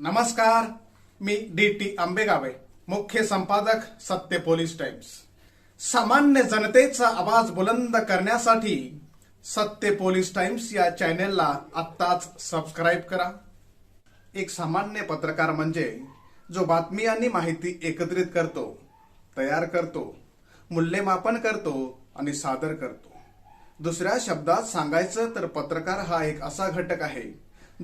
नमस्कार मी D T आंबेगावे मुख्य संपादक सत्य पोलीस टाइम्स. सामान्य जनतेचा आवाज बुलंद करण्यासाठी सत्य पोलीस टाइम्स या चॅनेलला आत्ताच सबस्क्राईब करा. एक सामान्य पत्रकार म्हणजे जो बातमी आणि माहिती एकत्रित करतो तयार करतो मूल्यमापन करतो आणि सादर करतो. दुसऱ्या शब्दात सांगायचं तर पत्रकार हा एक असा घटक आहे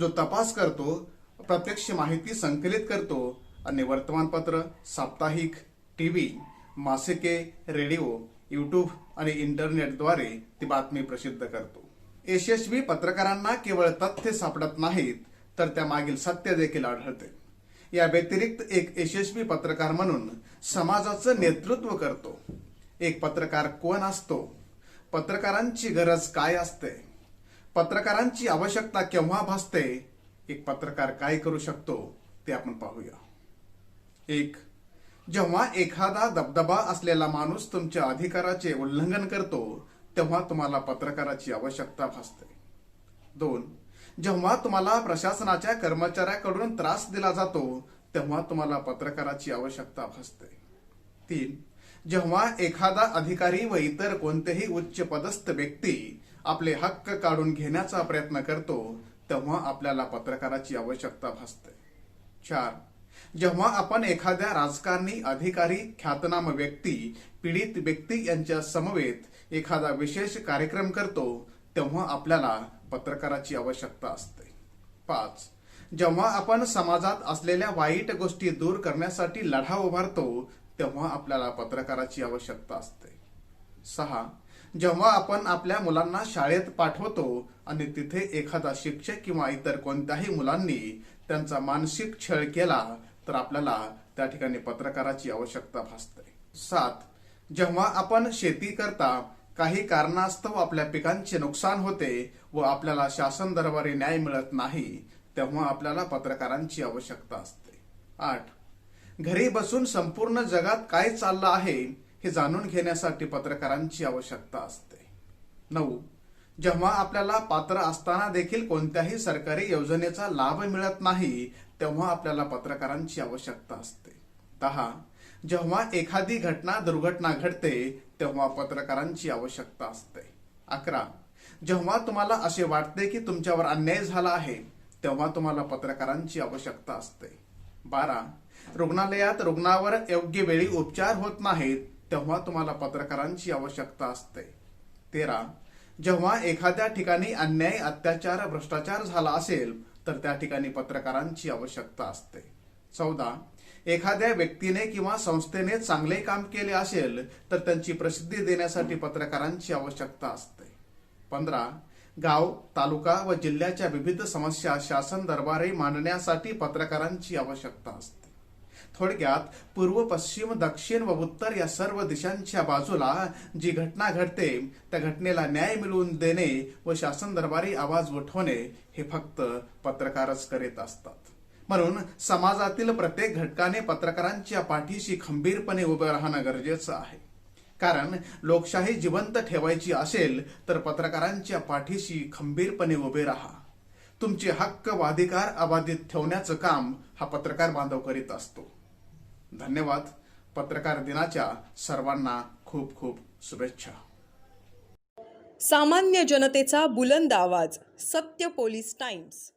जो तपास करतो प्रत्यक्ष माहिती संकलित करतो. आणि वर्तमानपत्र साप्ताहिक टी व्ही मासिके रेडिओ यूट्यूब आणि इंटरनेटद्वारे ती बातमी प्रसिद्ध करतो. यशस्वी पत्रकारांना केवळ तथ्य सापडत नाहीत तर त्यामागील सत्य देखील आढळते. या व्यतिरिक्त एक यशस्वी पत्रकार म्हणून समाजाचं नेतृत्व करतो. एक पत्रकार कोण असतो? पत्रकारांची गरज काय असते? पत्रकारांची आवश्यकता केव्हा भासते? एक पत्रकार काय करू शकतो ते आपण पाहूया. एक जेव्हा एखादा दबदबा असलेला माणूस तुमच्या अधिकाराचे उल्लंघन करतो तेव्हा तुम्हाला पत्रकाराची आवश्यकता भासते. दोन जेव्हा तुम्हाला प्रशासनाच्या कर्मचाऱ्याकडून त्रास दिला जातो तेव्हा तुम्हाला पत्रकाराची आवश्यकता भासते. तीन जेव्हा एखादा अधिकारी व इतर कोणतेही उच्च पदस्थ व्यक्ती आपले हक्क काढून घेण्याचा प्रयत्न करतो तेव्हा आपल्याला पत्रकाराची आवश्यकता भासते. चार. जेव्हा आपण एखाद्या राजकारणी अधिकारी ख्यातनाम व्यक्ती पीडित व्यक्ती यांच्या समवेत एखादा विशेष कार्यक्रम करतो तेव्हा आपल्याला पत्रकाराची आवश्यकता असते. पाच. जेव्हा आपण समाजात असलेल्या वाईट गोष्टी दूर करण्यासाठी लढा उभारतो तेव्हा आपल्याला पत्रकाराची आवश्यकता असते. सहा. जेव्हा आपण आपल्या मुलांना शाळेत पाठवतो आणि तिथे एखादा शिक्षक किंवा इतर कोणत्याही मुलांनी त्यांचा मानसिक छळ केला तर आपल्याला त्या ठिकाणी पत्रकाराची आवश्यकता भासते. सात जेव्हा आपण शेती करता काही कारणास्तव आपल्या पिकांचे नुकसान होते व आपल्याला शासन दरबारी न्याय मिळत नाही तेव्हा आपल्याला पत्रकारांची आवश्यकता असते. आठ घरी बसून संपूर्ण जगात काय चाललं आहे हे जाणून घेण्यासाठी पत्रकारांची आवश्यकता असते. नऊ. जेव्हा आपल्याला पात्र असताना देखील कोणत्याही सरकारी योजनेचा लाभ मिळत नाही तेव्हा आपल्याला पत्रकारांची आवश्यकता असते. दहा. जेव्हा एखादी घटना दुर्घटना घडते तेव्हा पत्रकारांची आवश्यकता असते. अकरा. जेव्हा तुम्हाला असे वाटते की तुमच्यावर अन्याय झाला आहे तेव्हा तुम्हाला पत्रकारांची आवश्यकता असते. बारा. रुग्णालयात रुग्णावर योग्य वेळी उपचार होत नाहीत तेव्हा तुम्हाला पत्रकारांची आवश्यकता असते. तेरा जेव्हा एखाद्या ठिकाणी अन्याय अत्याचार भ्रष्टाचार झाला असेल तर त्या ठिकाणी पत्रकारांची आवश्यकता असते. चौदा एखाद्या व्यक्तीने किंवा संस्थेने चांगले काम केले असेल तर त्यांची प्रसिद्धी देण्यासाठी पत्रकारांची आवश्यकता असते. पंधरा गाव तालुका व जिल्ह्याच्या विविध समस्या शासन दरबारी मांडण्यासाठी पत्रकारांची आवश्यकता असते. थोडक्यात पूर्व पश्चिम दक्षिण व उत्तर या सर्व दिशांच्या बाजूला जी घटना घडते त्या घटनेला न्याय मिळवून देणे व शासन दरबारी आवाज उठवणे हे फक्त पत्रकारच करीत असतात. म्हणून समाजातील प्रत्येक घटकाने पत्रकारांच्या पाठीशी खंबीरपणे उभं राहणं गरजेचं आहे. कारण लोकशाही जिवंत ठेवायची असेल तर पत्रकारांच्या पाठीशी खंबीरपणे उभे राहा. तुमचे हक्क व अधिकार अबाधित ठेवण्याचं काम हा पत्रकार बांधव करीत असतो. धन्यवाद. पत्रकार दिनाच्या सर्वांना खूप खूप शुभेच्छा. सामान्य जनतेचा बुलंद आवाज सत्य पोलीस टाइम्स.